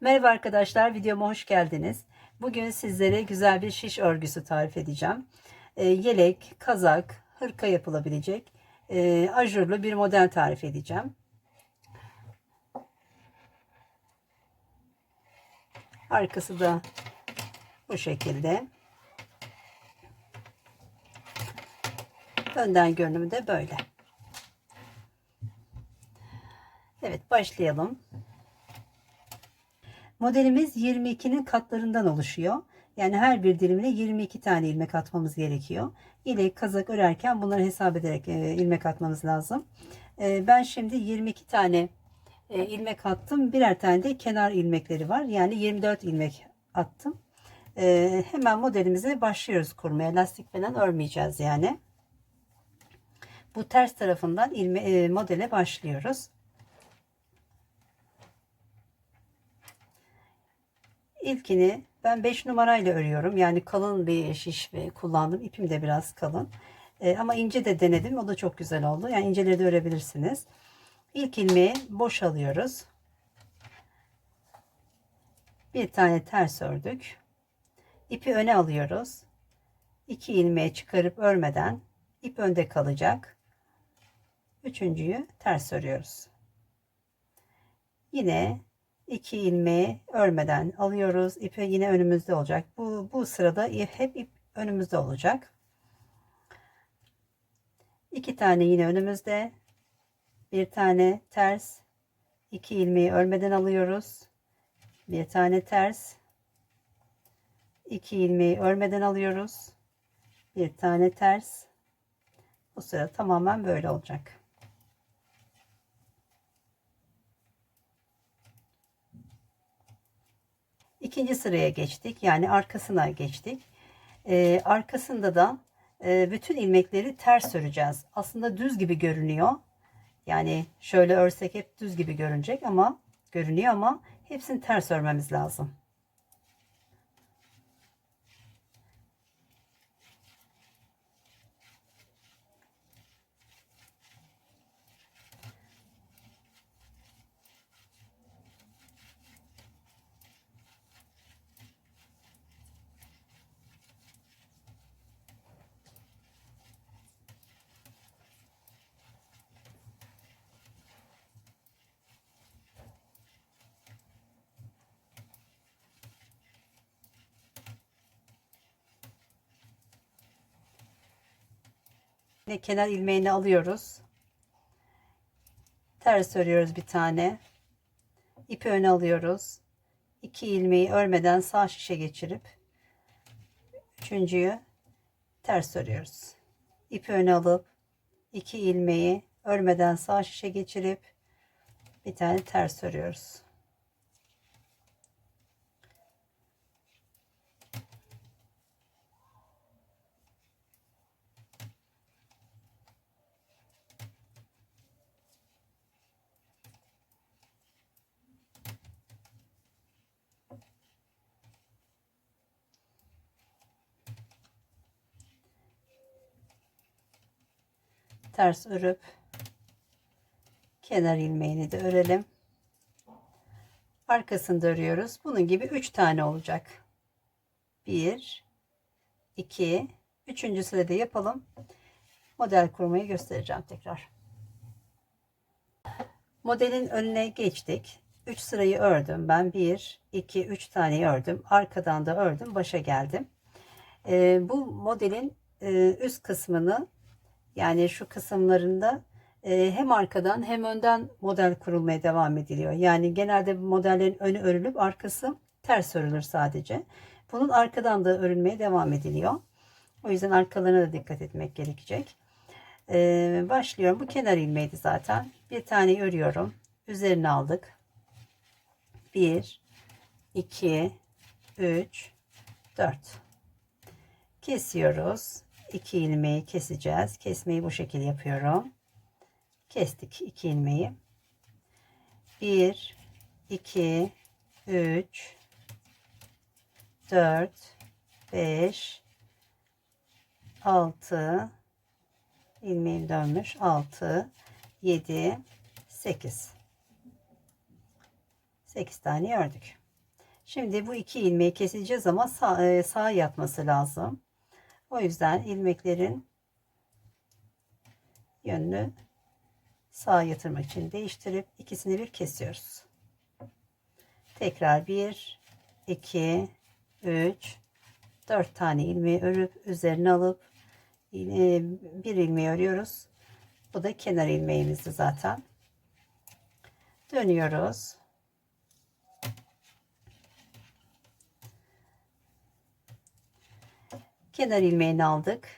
Merhaba arkadaşlar, videoma hoş geldiniz. Bugün sizlere güzel bir şiş örgüsü tarif edeceğim. Ee, yelek, kazak, hırka yapılabilecek e, ajurlu bir model tarif edeceğim. Arkası da bu şekilde. Önden görünümü de böyle. Evet başlayalım. Modelimiz 22'nin katlarından oluşuyor. Yani her bir dilimine 22 tane ilmek atmamız gerekiyor. İlek kazak örerken bunları hesap ederek e, ilmek atmamız lazım. E, ben şimdi 22 tane e, ilmek attım. Birer tane de kenar ilmekleri var. Yani 24 ilmek attım. Hemen modelimize başlıyoruz kurmaya. Lastik falan örmeyeceğiz yani. Bu ters tarafından ilme, modele başlıyoruz. İlkini ben 5 numarayla örüyorum. Yani kalın bir şiş kullandım. İpim de biraz kalın. E, ama ince de denedim. O da çok güzel oldu. Yani inceleri de örebilirsiniz. İlk ilmeği boş alıyoruz. Bir tane ters ördük. İpi öne alıyoruz. İki ilmeği çıkarıp örmeden ip önde kalacak. Üçüncüyü ters örüyoruz. Yine iki ilmeği örmeden alıyoruz. İpi yine önümüzde olacak. Bu, bu sırada hep ip önümüzde olacak. İki tane yine önümüzde. Bir tane ters. iki ilmeği örmeden alıyoruz. Bir tane ters. iki ilmeği örmeden alıyoruz. Bir tane ters. Bu sıra tamamen böyle olacak. İkinci sıraya geçtik. Yani arkasına geçtik. Ee, arkasında da e, bütün ilmekleri ters öreceğiz. Aslında düz gibi görünüyor. Yani şöyle örsek hep düz gibi görünecek ama görünüyor ama hepsini ters örmemiz lazım. Yine kenar ilmeğini alıyoruz. Ters örüyoruz bir tane. İpi öne alıyoruz. İki ilmeği örmeden sağ şişe geçirip üçüncüyü ters örüyoruz. İpi öne alıp iki ilmeği örmeden sağ şişe geçirip bir tane ters örüyoruz. Ters örüp kenar ilmeğini de örelim. Arkasında örüyoruz. Bunun gibi 3 tane olacak. 1 2 3. sırada yapalım. Model kurmayı göstereceğim tekrar. Modelin önüne geçtik. 3 sırayı ördüm. Ben 1 2 3 tane ördüm. Arkadan da ördüm. Başa geldim. Ee, bu modelin e, üst kısmını yani şu kısımlarında e, hem arkadan hem önden model kurulmaya devam ediliyor. Yani genelde bu modellerin önü örülüp arkası ters örülür sadece. Bunun arkadan da örülmeye devam ediliyor. O yüzden arkalarına da dikkat etmek gerekecek. Ee, başlıyorum. Bu kenar ilmeğiydi zaten. Bir tane örüyorum. Üzerine aldık. 1 2 3 4 kesiyoruz. 2 ilmeği keseceğiz. Kesmeyi bu şekilde yapıyorum. Kestik 2 ilmeği. 1 2 3 4 5 6 ilmeğim dönmüş 6 7 8 8 tane ördük. Şimdi bu iki ilmeği keseceğiz ama sağ, e, sağa yatması lazım. O yüzden ilmeklerin yönünü sağa yatırmak için değiştirip ikisini bir kesiyoruz. Tekrar 1, 2, 3, 4 tane ilmeği örüp üzerine alıp bir ilmeği örüyoruz. Bu da kenar ilmeğimizdi zaten. Dönüyoruz. Kenar ilmeğini aldık.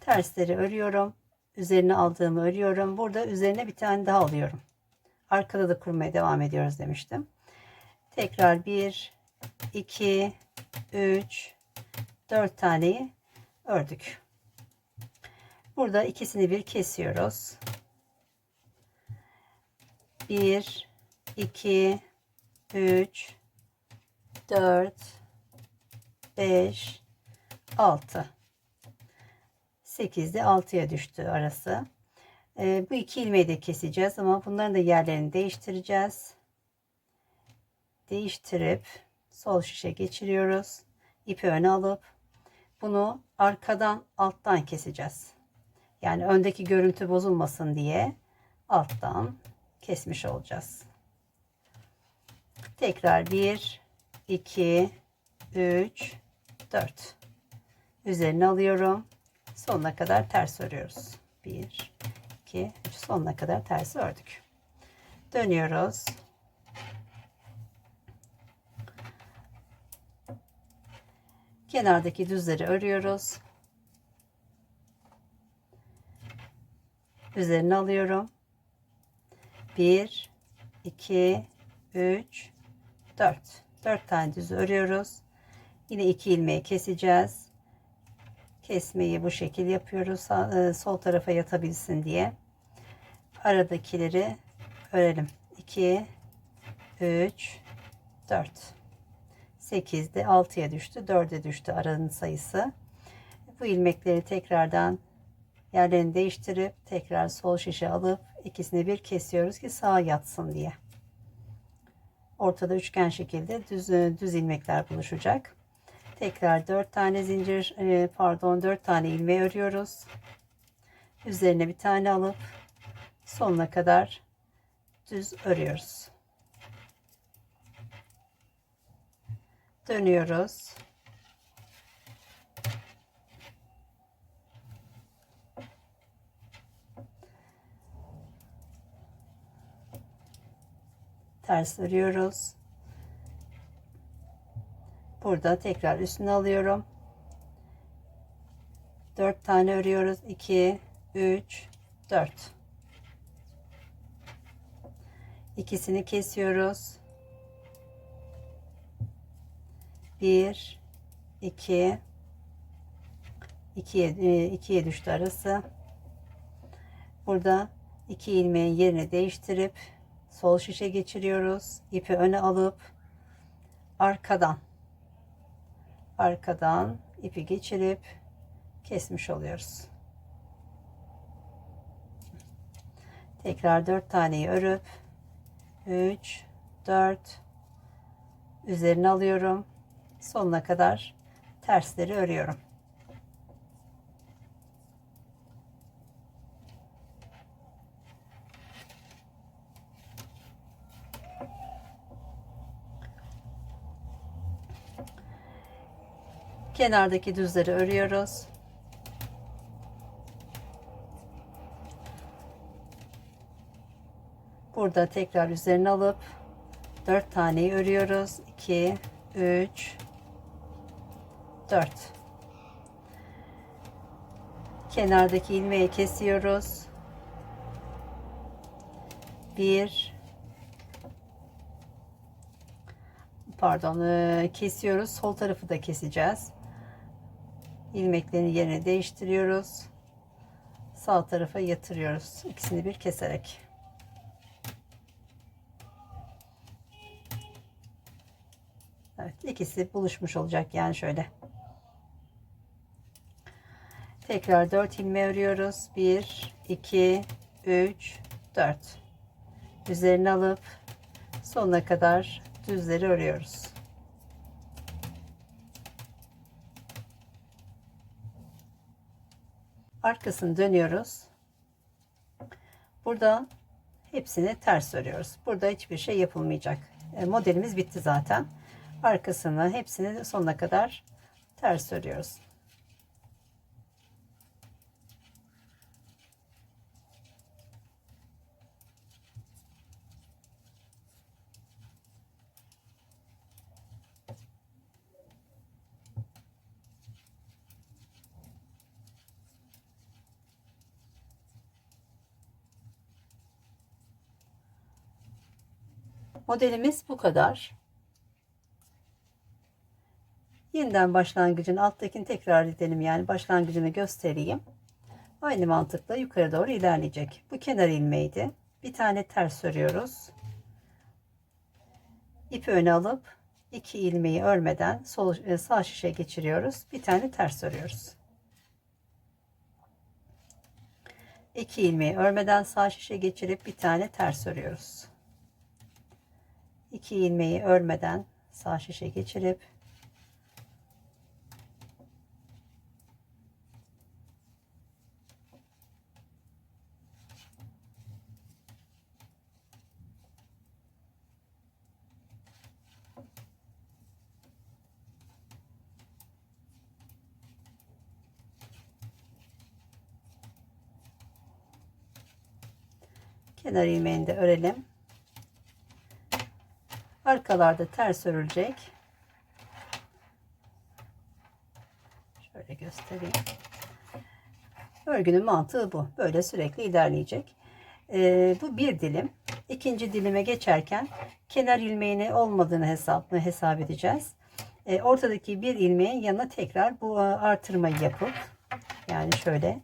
Tersleri örüyorum. Üzerine aldığımı örüyorum. Burada üzerine bir tane daha alıyorum. Arkada da kurmaya devam ediyoruz demiştim. Tekrar 1, 2, 3, 4 taneyi ördük. Burada ikisini bir kesiyoruz. 1, 2, 3, 4, 5, 6. 8'de 6'ya düştü arası. Ee, bu iki ilmeği de keseceğiz ama bunların da yerlerini değiştireceğiz. Değiştirip sol şişe geçiriyoruz. İpi öne alıp bunu arkadan alttan keseceğiz. Yani öndeki görüntü bozulmasın diye alttan kesmiş olacağız. Tekrar 1 2 3 4 üzerine alıyorum. Sonuna kadar ters örüyoruz. 1 2 3 sonuna kadar ters ördük. Dönüyoruz. Kenardaki düzleri örüyoruz. Üzerine alıyorum. 1 2 3 4 4 tane düz örüyoruz. Yine iki ilmeği keseceğiz. Kesmeyi bu şekil yapıyoruz. e, Sol tarafa yatabilsin diye. Aradakileri örelim. 2 3 4 8'de 6'ya düştü. 4'e düştü aranın sayısı. Bu ilmekleri tekrardan yerlerini değiştirip tekrar sol şişe alıp ikisini bir kesiyoruz ki sağa yatsın diye. Ortada üçgen şekilde düz, düz ilmekler buluşacak. Tekrar 4 tane zincir e, pardon 4 tane ilmeği örüyoruz. Üzerine bir tane alıp sonuna kadar düz örüyoruz. Dönüyoruz. Ters örüyoruz. Burada tekrar üstüne alıyorum. 4 tane örüyoruz. 2 3 4 İkisini kesiyoruz. 1 2 2'ye 2'ye düştü arası. Burada iki ilmeğin yerini değiştirip sol şişe geçiriyoruz. İpi öne alıp arkadan arkadan ipi geçirip kesmiş oluyoruz. Tekrar 4 taneyi örüp 3 4 üzerine alıyorum. Sonuna kadar tersleri örüyorum. Kenardaki düzleri örüyoruz. Burada tekrar üzerine alıp 4 taneyi örüyoruz. 2 3 4 Kenardaki ilmeği kesiyoruz. 1 pardon kesiyoruz. Sol tarafı da keseceğiz ilmeklerin yerini değiştiriyoruz. Sağ tarafa yatırıyoruz. İkisini bir keserek. Evet, ikisi buluşmuş olacak yani şöyle. Tekrar 4 ilmeği örüyoruz. 1 2 3 4. Üzerine alıp sonuna kadar düzleri örüyoruz. Arkasını dönüyoruz. Burada hepsini ters örüyoruz. Burada hiçbir şey yapılmayacak. E, modelimiz bitti zaten. Arkasını hepsini sonuna kadar ters örüyoruz. Modelimiz bu kadar. Yeniden başlangıcın alttakini tekrar edelim yani başlangıcını göstereyim. Aynı mantıkla yukarı doğru ilerleyecek. Bu kenar ilmeğiydi. Bir tane ters örüyoruz. İpi öne alıp iki ilmeği örmeden sol e, sağ şişe geçiriyoruz. Bir tane ters örüyoruz. İki ilmeği örmeden sağ şişe geçirip bir tane ters örüyoruz. 2 ilmeği örmeden sağ şişe geçirip kenar ilmeğini de örelim. Arkalarda ters örülecek. Şöyle göstereyim. Örgünün mantığı bu. Böyle sürekli ilerleyecek. Ee, bu bir dilim. İkinci dilime geçerken kenar ilmeğini olmadığını hesap, hesap edeceğiz. Ee, ortadaki bir ilmeğin yanına tekrar bu artırmayı yapıp yani şöyle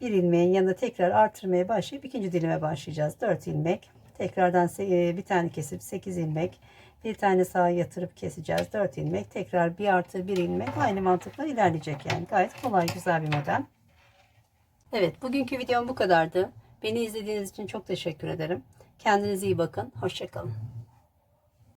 bir ilmeğin yanına tekrar artırmaya başlayıp ikinci dilime başlayacağız. 4 ilmek Tekrardan e, bir tane kesip 8 ilmek. Bir tane sağa yatırıp keseceğiz. 4 ilmek. Tekrar bir artı bir ilmek. Aynı mantıkla ilerleyecek yani. Gayet kolay güzel bir model. Evet bugünkü videom bu kadardı. Beni izlediğiniz için çok teşekkür ederim. Kendinize iyi bakın. Hoşçakalın.